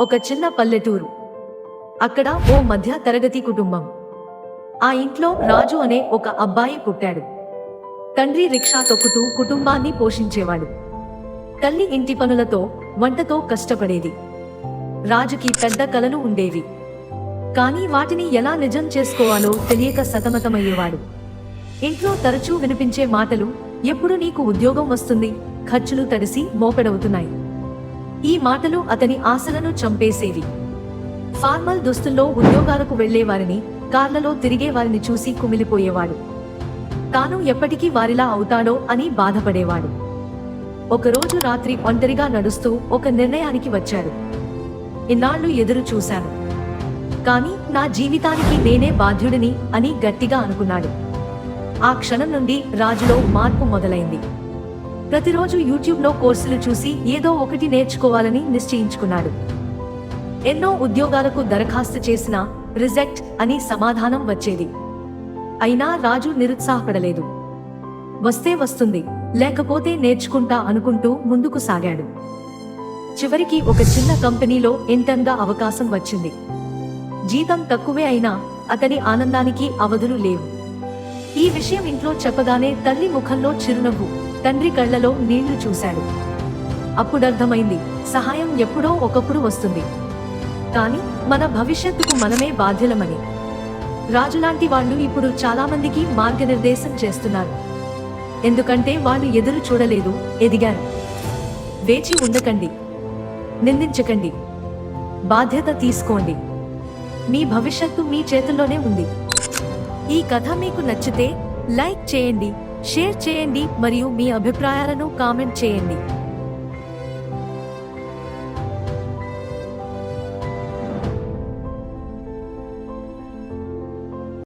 ఒక చిన్న పల్లెటూరు. అక్కడ ఓ మధ్య తరగతి కుటుంబం. ఆ ఇంట్లో రాజు అనే ఒక అబ్బాయి పుట్టాడు. తండ్రి రిక్షా తొక్కుతూ కుటుంబాన్ని పోషించేవాడు. తల్లి ఇంటి పనులతో వంటతో కష్టపడేది. రాజుకి పెద్ద కలలు ఉండేవి. కానీ వాటిని ఎలా నిజం చేసుకోవాలో తెలియక సతమతమయ్యేవాడు. ఇంట్లో తరచూ వినిపించే మాటలు ఎప్పుడు నీకు ఉద్యోగం వస్తుంది? ఖర్చులు తడిసి మోపెడవుతున్నాయి. ఈ మాటలు అతని ఆశలను చంపేసేవి. ఫార్మల్ దుస్తుల్లో ఉద్యోగాలకు వెళ్ళేవారిని కార్లలో తిరిగే వారిని చూసి కుమిలిపోయేవాడు. తాను ఎప్పటికీ వారిలా అవుతాడో అని బాధపడేవాడు. ఒకరోజు రాత్రి ఒంటరిగా నడుస్తూ ఒక నిర్ణయానికి వచ్చాడు. ఇన్నాళ్ళు ఎదురు చూశాను. కానీ నా జీవితానికి నేనే బాధ్యుడిని అని గట్టిగా అనుకున్నాడు. ఆ క్షణం నుండి రాజులో మార్పు మొదలైంది. ప్రతిరోజు యూట్యూబ్లో కోర్సులు చూసి ఏదో ఒకటి నేర్చుకోవాలని నిశ్చయించుకున్నాడు. ఎన్నో ఉద్యోగాలకు దరఖాస్తు చేసినా రిజెక్ట్ అని సమాధానం వచ్చేది. అయినా రాజు నిరుత్సాహపడలేదు. వస్తే వస్తుంది లేకపోతే నేర్చుకుంటా అనుకుంటూ ముందుకు సాగాడు. చివరికి ఒక చిన్న కంపెనీలో ఇంటర్న్గా అవకాశం వచ్చింది. జీతం తక్కువే అయినా అతని ఆనందానికి అవధులు లేవు. ఈ విషయం ఇంట్లో చెప్పగానే తల్లి ముఖంలో చిరునవ్వు. తండ్రి కళ్ళలో నీళ్ళు చూశాడు. అప్పుడర్థమైంది సహాయం ఎప్పుడో ఒకప్పుడు వస్తుంది. కానీ మన భవిష్యత్తుకు మనమే బాధ్యులమని. రాజులాంటి వాళ్ళు ఇప్పుడు చాలా మందికి మార్గనిర్దేశం చేస్తున్నారు. ఎందుకంటే వాళ్ళు ఎదురు చూడలేదు ఎదిగారు. వేచి ఉండకండి నిందించకండి. బాధ్యత తీసుకోండి. మీ భవిష్యత్తు మీ చేతుల్లోనే ఉంది. ఈ కథ మీకు నచ్చితే లైక్ చేయండి షేర్ చేయండి మరియు మీ అభిప్రాయాలను కామెంట్ చేయండి.